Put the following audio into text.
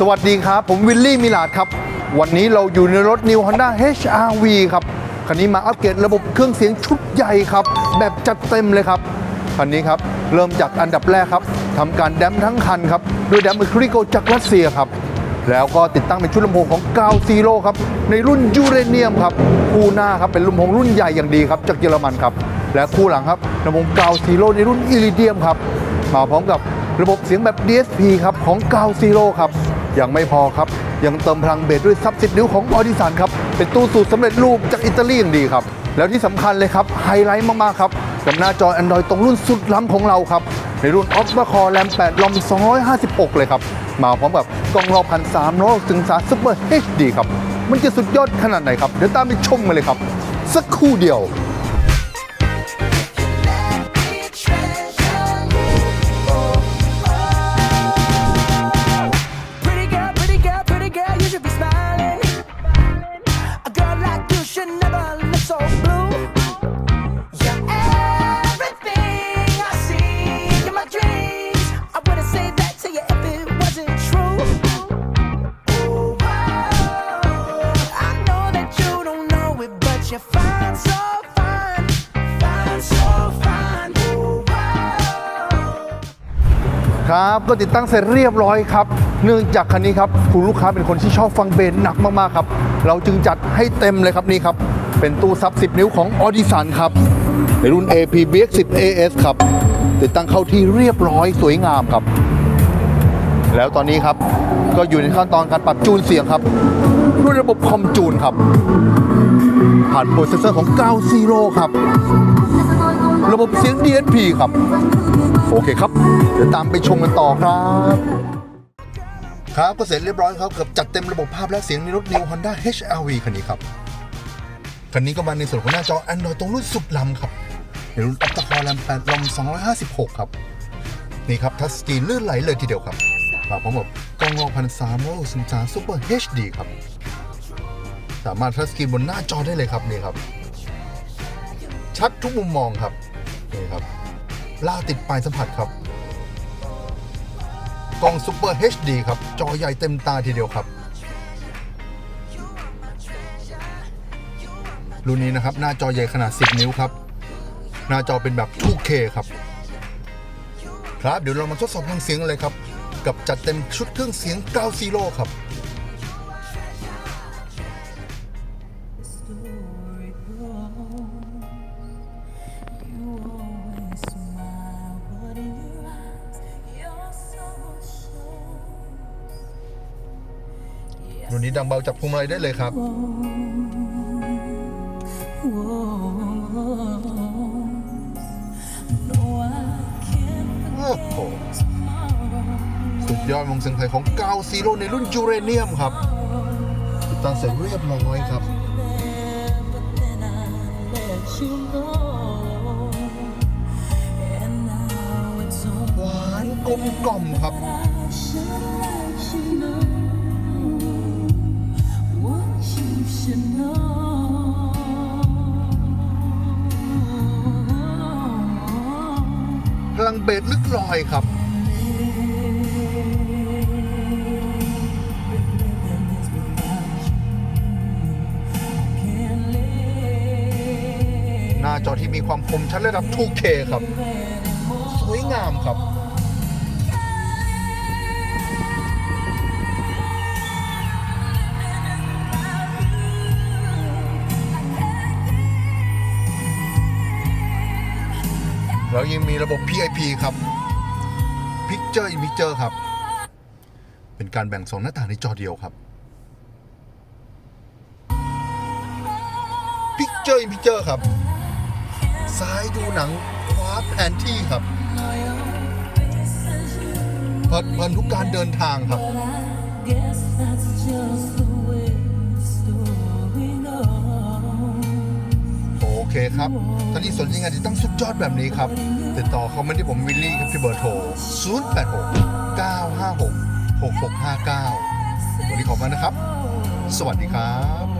สวัสดีครับ ผมวิลลี่มิลาดครับ วันนี้เราอยู่ในรถ New Honda HR-V ครับ คันนี้มาอัปเกรดระบบเครื่องเสียงชุดใหญ่ครับ แบบจัดเต็มเลยครับ คันนี้ครับ เริ่มจากอันดับแรกครับทำการแดมทั้งคันครับ ด้วยแดมอะคริลิโกจากรัสเซียครับ แล้วก็ติดตั้งเป็นชุดลำโพงของกาวซีโร่ครับ ในรุ่นยูเรเนียมครับ คู่หน้าครับเป็นลำโพงรุ่นใหญ่อย่างดีครับจากเยอรมันครับ และคู่หลังครับลำโพงกาวซีโร่ในรุ่นอิริเดียมครับมาพร้อมกับระบบเสียงแบบ DSP ครับของกาวซีโร่ครับ ยังไม่พอครับ ยังเติมพลังเบสด้วยซับสิบนิ้วของออดิสันครับ เป็นตู้สูตรสำเร็จรูปจากอิตาลีอย่างดีครับ แล้วที่สำคัญเลยครับ ไฮไลท์มาก ๆ ครับกับหน้าจอ Android ตรงรุ่นสุดล้ำของเราครับ ในรุ่น Opera Core RAM 8 ROM 256 เลยครับ มาพร้อมกับกล้องรอบพันสามร้อยถึงสา Super HD ครับ มันจะสุดยอดขนาดไหนครับ เดี๋ยวตามไปชมกันเลยครับ สักครู่เดียว ครับ ก็ติดตั้งเสร็จเรียบร้อยครับ เนื่องจากคันนี้ครับ คุณลูกค้าเป็นคนที่ชอบฟังเบสหนักมากๆครับ เราจึงจัดให้เต็มเลยครับนี่ครับ เป็นตู้ซับ 10 นิ้วของออดิสันครับ ในรุ่น AP BX 10 AS ครับ ติดตั้งเข้าที่เรียบร้อยสวยงามครับ แล้วตอนนี้ครับก็อยู่ในขั้นตอนการปรับจูนเสียงครับด้วยระบบคอมจูนครับ ผ่านโปรเซสเซอร์ของ9 Zero ครับ ระบบเสียง DSP ครับ โอเคครับ เดี๋ยวตามไปชมกันต่อครับ ครับก็เสร็จเรียบร้อยครับกับจัดเต็มระบบภาพและเสียงในรถ New Honda HR-V คันนี้ครับ คันนี้ก็มาในส่วนของหน้าจอ Android ตรงรุ่นสุดล้ำครับในรุ่น Opta Core RAM 8 ROM 256 ครับ นี่ครับ ทัชสกรีนลื่นไหลเลยทีเดียวครับมาพร้อมกับกล้องรอบพันสามร้อยสิบสาม Super HD ครับ สามารถทัชสกรีนบนหน้าจอได้เลยครับนี่ครับ ชัดทุกมุมมองครับนี่ครับ ล่าติดปลายสัมผัสครับ กล้อง Super HD ครับ จอใหญ่เต็มตาทีเดียวครับรุ่นนี้นะครับ หน้าจอใหญ่ขนาด 10 นิ้วครับ หน้าจอเป็นแบบ 2K ครับ ครับเดี๋ยวเรามาทดสอบพลังเสียงเลยครับ กับจัดเต็มชุดเครื่องเสียง9 Zero ครับ shows. รุ่นนี้ดังเบาจากพวงมาลัยได้เลยครับ No, I can't โอ้โหสุดยอดวงเสียงไทยของกาวซีโร่ในรุ่นยูเรเนียมครับติดตั้งเสร็จเรียบร้อยครับ let you know. And now it's all หวานกลมกล่อมครับ พลังเบสลึกลอยครับ หน้าจอที่มีความคมชัดระดับ 2K ครับ สวยงามครับ แล้วยังมีระบบ PIP ครับ Picture in Picture ครับ เป็นการแบ่งสองหน้าต่างในจอเดียวครับ Picture in Picture ครับ ซ้ายดูหนังขวาแผนที่ครับเพลิดเพลินทุกการเดินทางครับ ครับถ้าที่สนใจงานติดตั้งสุดยอดแบบนี้ครับ ติดต่อเขามาที่ผมวิลลี่ครับที่เบอร์โทร 086 956 6659 วันนี้ขอบคุณนะครับ สวัสดีครับ